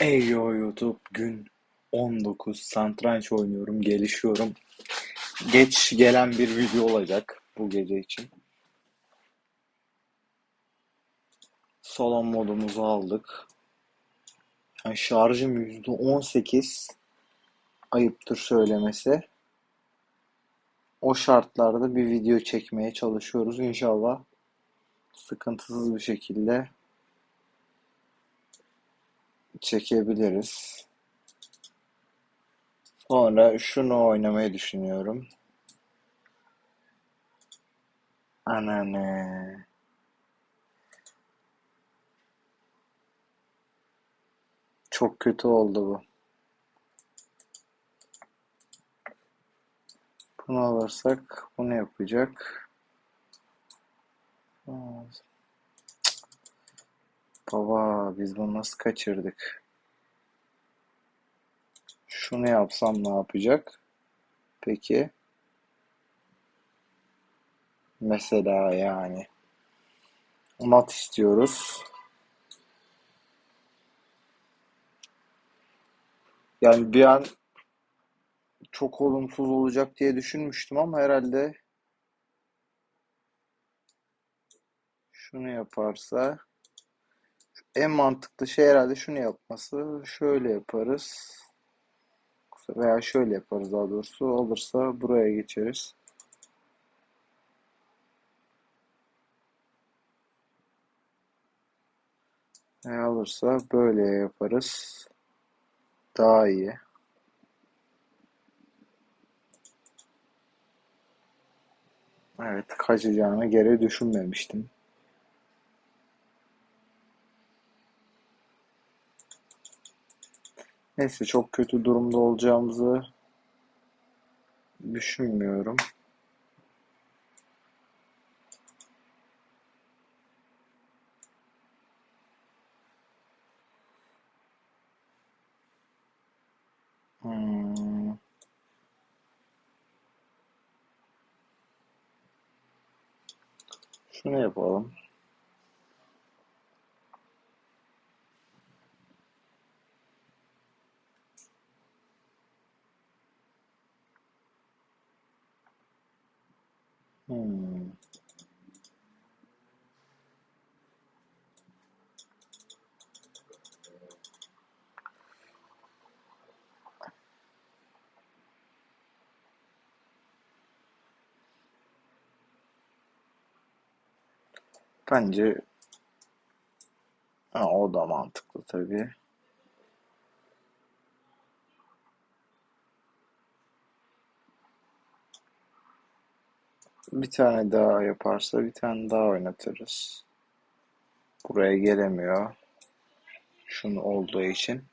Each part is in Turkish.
Ey yo YouTube gün 19 satranç oynuyorum gelişiyorum. Geç gelen bir video olacak bu gece için. Salon modumuzu aldık. Yani şarjım %18 ayıptır söylemesi. O şartlarda bir video çekmeye çalışıyoruz. İnşallah sıkıntısız bir şekilde çekebiliriz. Sonra şunu oynamayı düşünüyorum. Anane. Çok kötü oldu bu. Bunu alırsak bunu yapacak. Baba biz bunu nasıl kaçırdık? Şunu yapsam ne yapacak? Peki. Mesela yani. Mat istiyoruz. Yani bir an çok olumsuz olacak diye düşünmüştüm ama herhalde şunu yaparsa en mantıklı şey herhalde şunu yapması. Şöyle yaparız. Veya şöyle yaparız daha doğrusu. Olursa buraya geçeriz. Veya olursa böyle yaparız. Daha iyi. Evet, kaçacağını geri düşünmemiştim. Neyse çok kötü durumda olacağımızı düşünmüyorum. Hmm. Şunu yapalım. Hmm. Bence ha, o da mantıklı tabii. Bir tane daha yaparsa bir tane daha oynatırız. Buraya gelemiyor. Şunu olduğu için.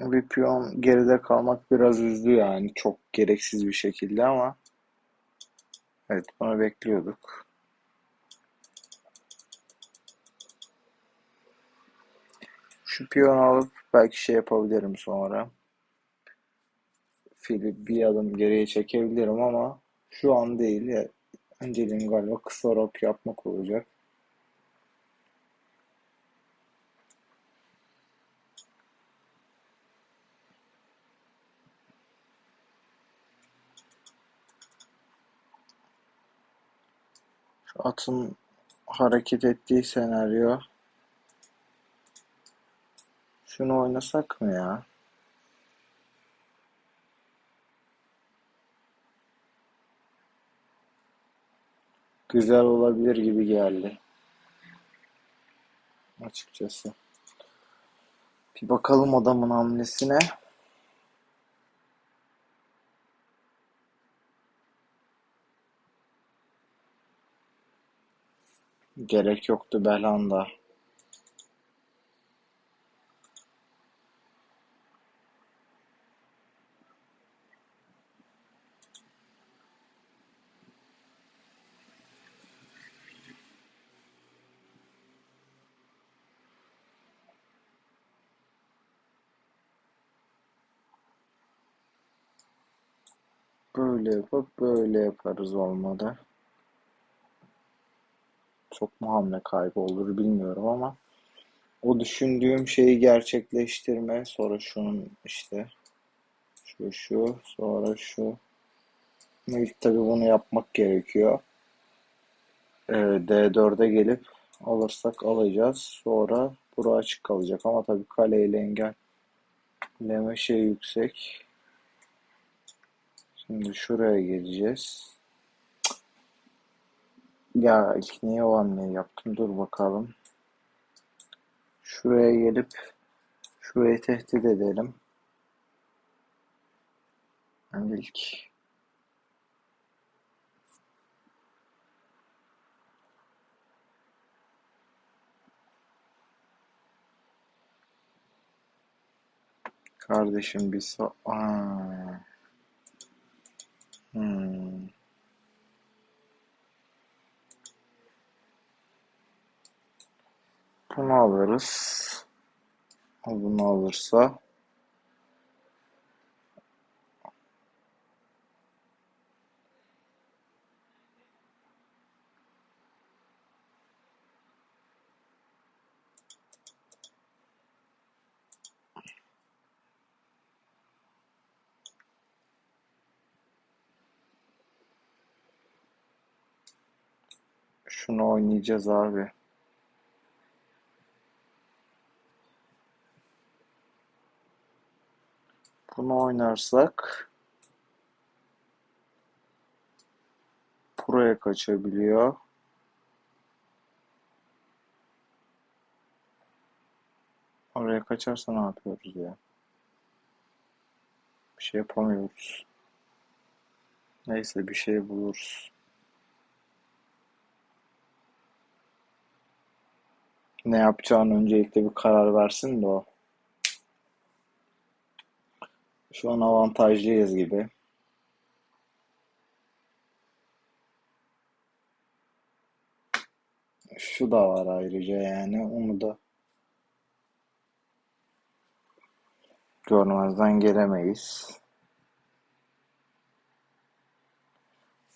Bir piyon geride kalmak biraz üzdü yani. Çok gereksiz bir şekilde ama evet bunu bekliyorduk. Şu piyonu alıp belki şey yapabilirim sonra. Fili bir adım geriye çekebilirim ama şu an değil. Önceliğim galiba kısa rok yapmak olacak. Atın hareket ettiği senaryo şunu oynasak mı ya? Güzel olabilir gibi geldi. Açıkçası. Bir bakalım adamın hamlesine. Gerek yoktu Belhanda. Böyle yapıp böyle yaparız olmadı. Çok mu hamle kaybı olur bilmiyorum ama o düşündüğüm şeyi gerçekleştirme sonra şunun işte şu şu sonra şu ilk tabii bunu yapmak gerekiyor. Ee, D4'e gelip alırsak alacağız. Sonra bura açık kalacak ama tabii kaleyle engelleme şey yüksek. Şimdi şuraya geleceğiz. Ya ilk niye o hamleyi yaptım? Dur bakalım. Şuraya gelip şurayı tehdit edelim. Yani ilk kardeşim bir so Aa. Hmm. Bunu alırız. Bunu alırsa şunu oynayacağız abi. Bunu oynarsak buraya kaçabiliyor. Oraya kaçarsa ne yapıyoruz ya? Bir şey yapamıyoruz. Neyse bir şey buluruz. Ne yapacağını öncelikle bir karar versin de o. Şu an avantajlıyız gibi. Şu da var ayrıca yani onu da görmezden gelemeyiz.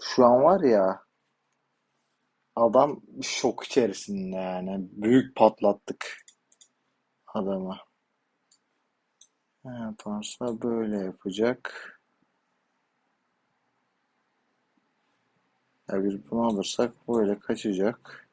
Şu an var ya adam şok içerisinde yani. Büyük patlattık adamı. Ne yaparsa böyle yapacak. Ya biz bunu alırsak böyle kaçacak.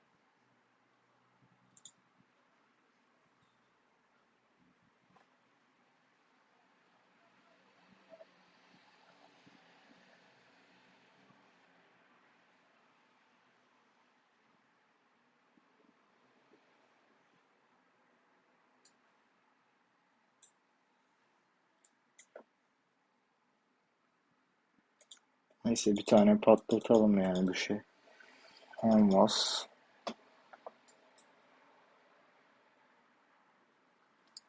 Neyse bir tane patlatalım yani bir şey. Olmaz.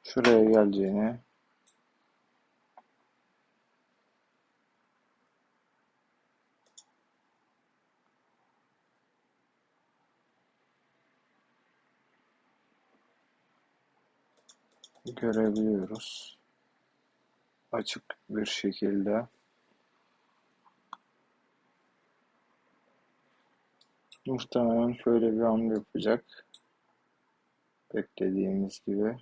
Şuraya geleceğini görebiliyoruz. Açık bir şekilde. Muhtemelen şöyle bir hamle yapacak. Beklediğimiz gibi.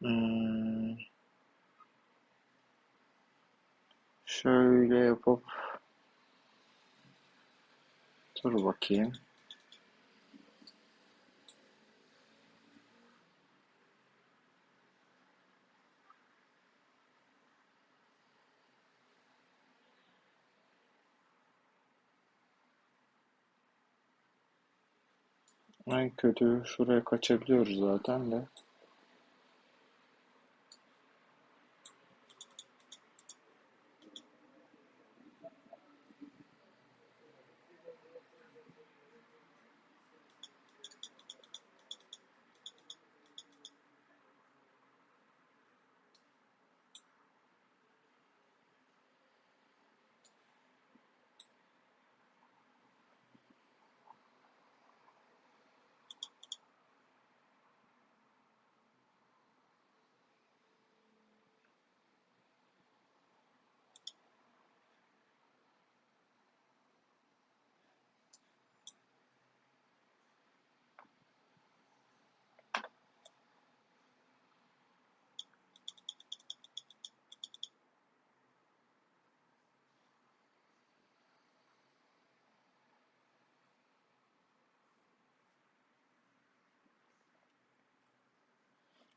Hmm. Şöyle yapıp dur bakayım. En kötü şuraya kaçabiliyoruz zaten de.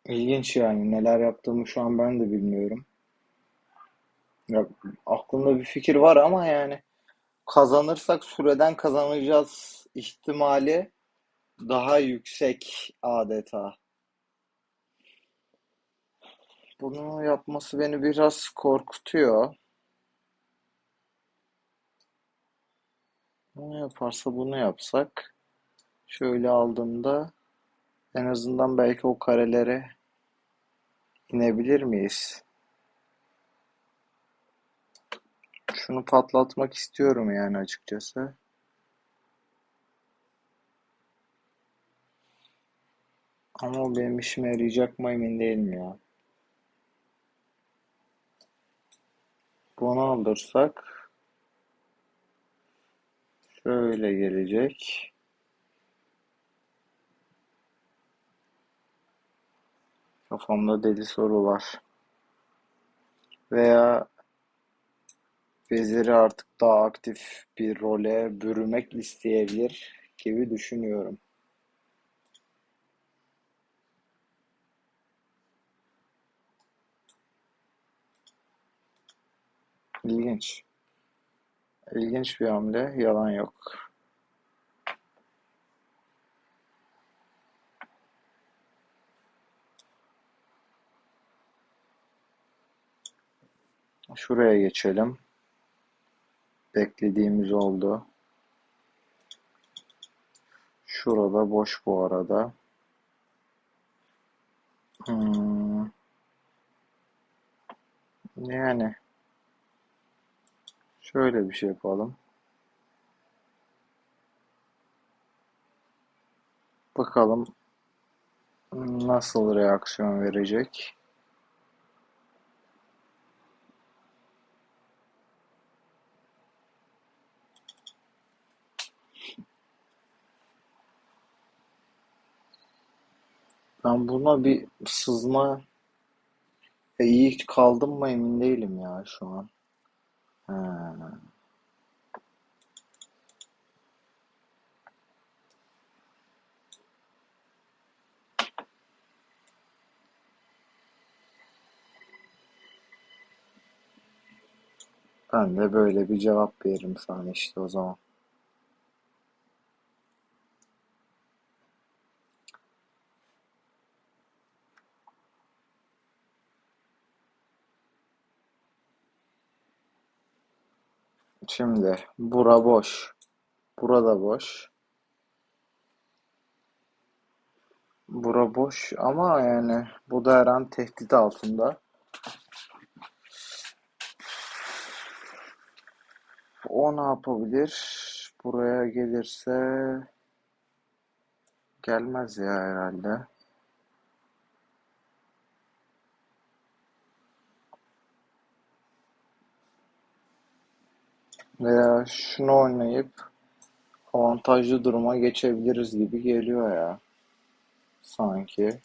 İlginç yani. Neler yaptığımı şu an ben de bilmiyorum. Ya, aklımda bir fikir var ama yani kazanırsak süreden kazanacağız ihtimali daha yüksek adeta. Bunu yapması beni biraz korkutuyor. Bunu yaparsa bunu yapsak şöyle aldığımda en azından belki o karelere inebilir miyiz? Şunu patlatmak istiyorum yani açıkçası. Ama o benim işime yarayacak mı emin değilim ya. Bunu alırsak şöyle gelecek. Kafamda deli sorular. Veya veziri artık daha aktif bir role bürümek isteyebilir gibi düşünüyorum. İlginç. İlginç bir hamle, yalan yok. Şuraya geçelim. Beklediğimiz oldu. Şurada boş bu arada. Hmm. Yani şöyle bir şey yapalım. Bakalım nasıl reaksiyon verecek. Ben buna bir sızma e, iyi kaldım mı emin değilim ya şu an. Ha. Ben de böyle bir cevap veririm sana işte o zaman. Şimdi bura boş. Burada boş. Bura boş ama yani bu da her an tehdit altında. O ne yapabilir? Buraya gelirse gelmez ya herhalde. Veya şunu oynayıp avantajlı duruma geçebiliriz gibi geliyor ya. Sanki.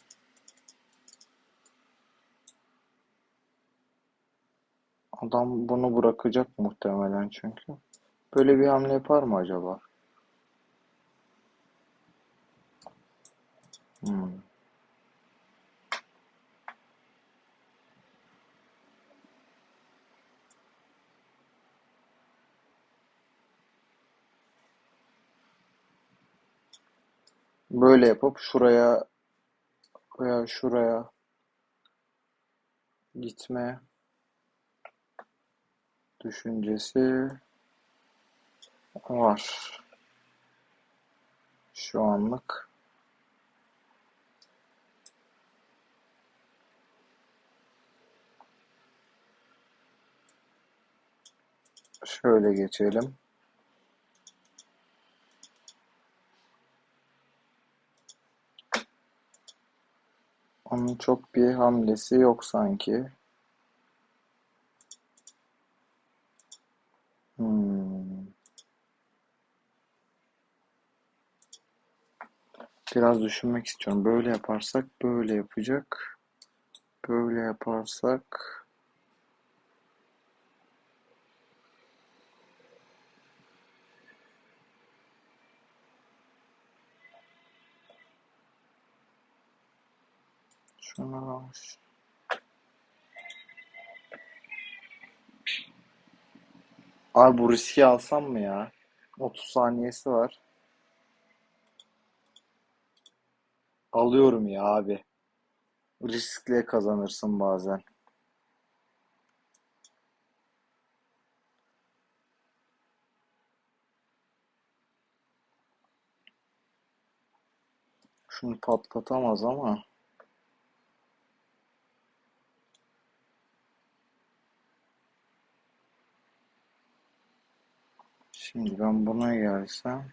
Adam bunu bırakacak muhtemelen çünkü. Böyle bir hamle yapar mı acaba? Hmm. Böyle yapıp şuraya veya şuraya gitme düşüncesi var şu anlık. Şöyle geçelim. Onun çok bir hamlesi yok sanki. Hmm. Biraz düşünmek istiyorum. Böyle yaparsak böyle yapacak. Böyle yaparsak Şunu Abi bu riski alsam mı ya? 30 saniyesi var. Alıyorum ya abi. Riskle kazanırsın bazen. Şunu patlatamaz ama. Şimdi ben buna gelsem.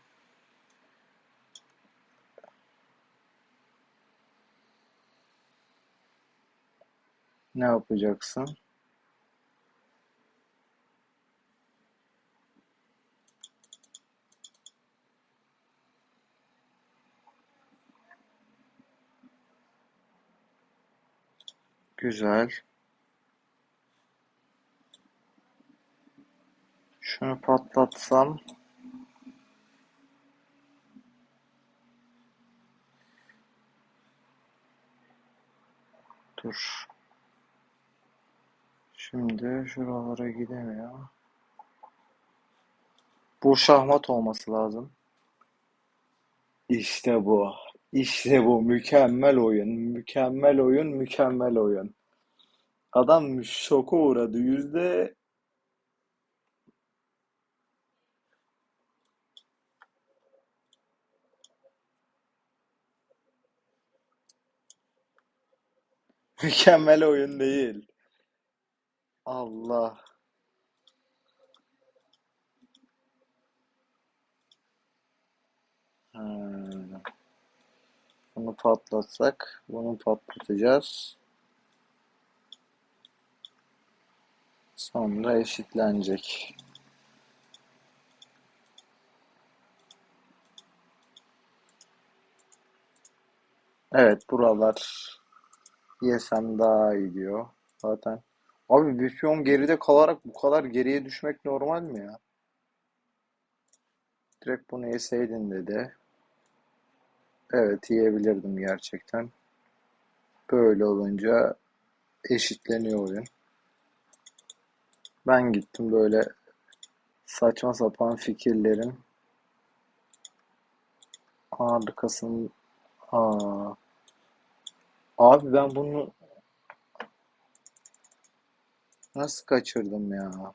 Ne yapacaksın? Güzel. Şunu patlatsam. Dur. Şimdi şuralara gidemiyor. Bu şahmat olması lazım. İşte bu. İşte bu. Mükemmel oyun. Mükemmel oyun. Mükemmel oyun. Adam şoka uğradı. Yüzde mükemmel oyun değil. Allah. Bunu patlatsak, bunu patlatacağız. Sonra eşitlenecek. Evet, buralar yesem daha iyi diyor. Zaten. Abi bir piyon geride kalarak bu kadar geriye düşmek normal mi ya? Direkt bunu yeseydin dedi. Evet yiyebilirdim gerçekten. Böyle olunca eşitleniyor oyun. Ben gittim böyle saçma sapan fikirlerin arkasını Aa, abi ben bunu nasıl kaçırdım ya?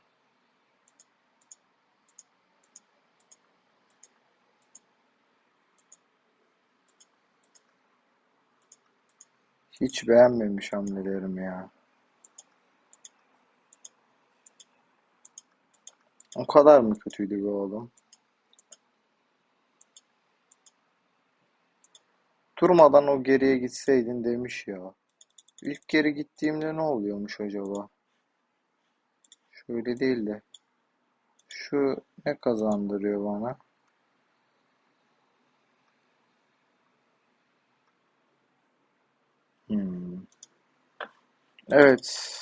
Hiç beğenmemiş hamlelerimi ya. O kadar mı kötüydü be oğlum? Durmadan o geriye gitseydin demiş ya. İlk geri gittiğimde ne oluyormuş acaba? Şöyle değil de. Şu ne kazandırıyor bana? Hmm. Evet.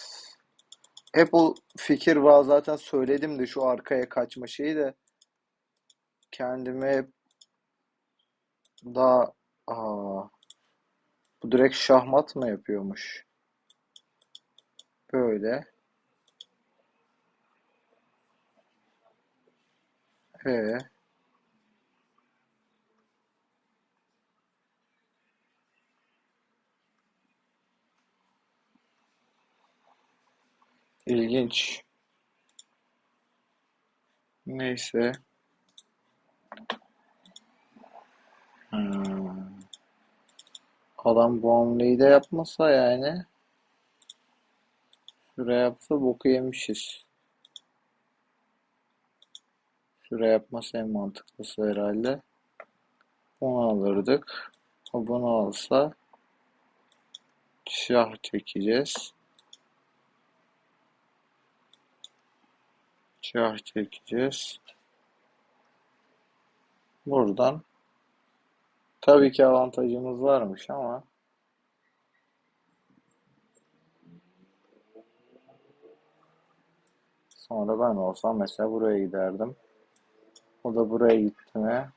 O fikir var zaten söyledim de şu arkaya kaçma şeyi de kendime hep daha aa, bu direkt şahmat mı yapıyormuş? Böyle. E ilginç. Neyse. Hmm. Adam bu hamleyi de yapmasa yani şuraya yapsa boku yemişiz. Şuraya yapması en mantıklısı herhalde. Bunu alırdık. O bunu alsa şah çekeceğiz. Şah çekeceğiz. Buradan tabii ki avantajımız varmış ama sonra ben olsam mesela buraya giderdim. O da buraya gitti mi?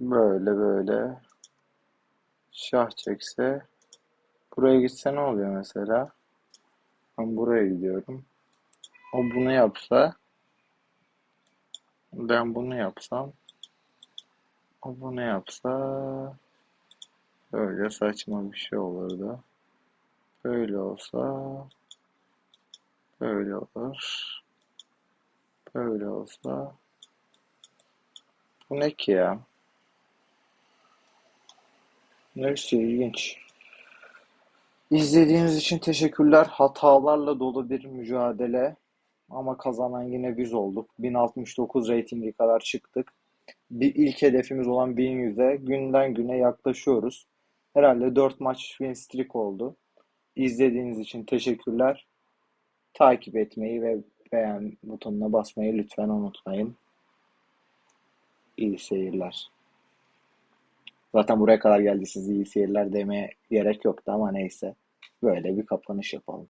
Böyle böyle şah çekse buraya gitse ne oluyor mesela? Ben buraya gidiyorum. O bunu yapsa ben bunu yapsam o bunu yapsa böyle saçma bir şey olurdu. Böyle olsa böyle olur. Böyle olsa bu ne ki ya? Neyse ilginç. İzlediğiniz için teşekkürler. Hatalarla dolu bir mücadele. Ama kazanan yine biz olduk. 1069 reytingi kadar çıktık. Bir ilk hedefimiz olan 1100'e günden güne yaklaşıyoruz. Herhalde 4 maç win streak oldu. İzlediğiniz için teşekkürler. Takip etmeyi ve beğen butonuna basmayı lütfen unutmayın. İyi seyirler. Zaten buraya kadar geldiyseniz iyi seyirler demeye gerek yoktu ama neyse. Böyle bir kapanış yapalım.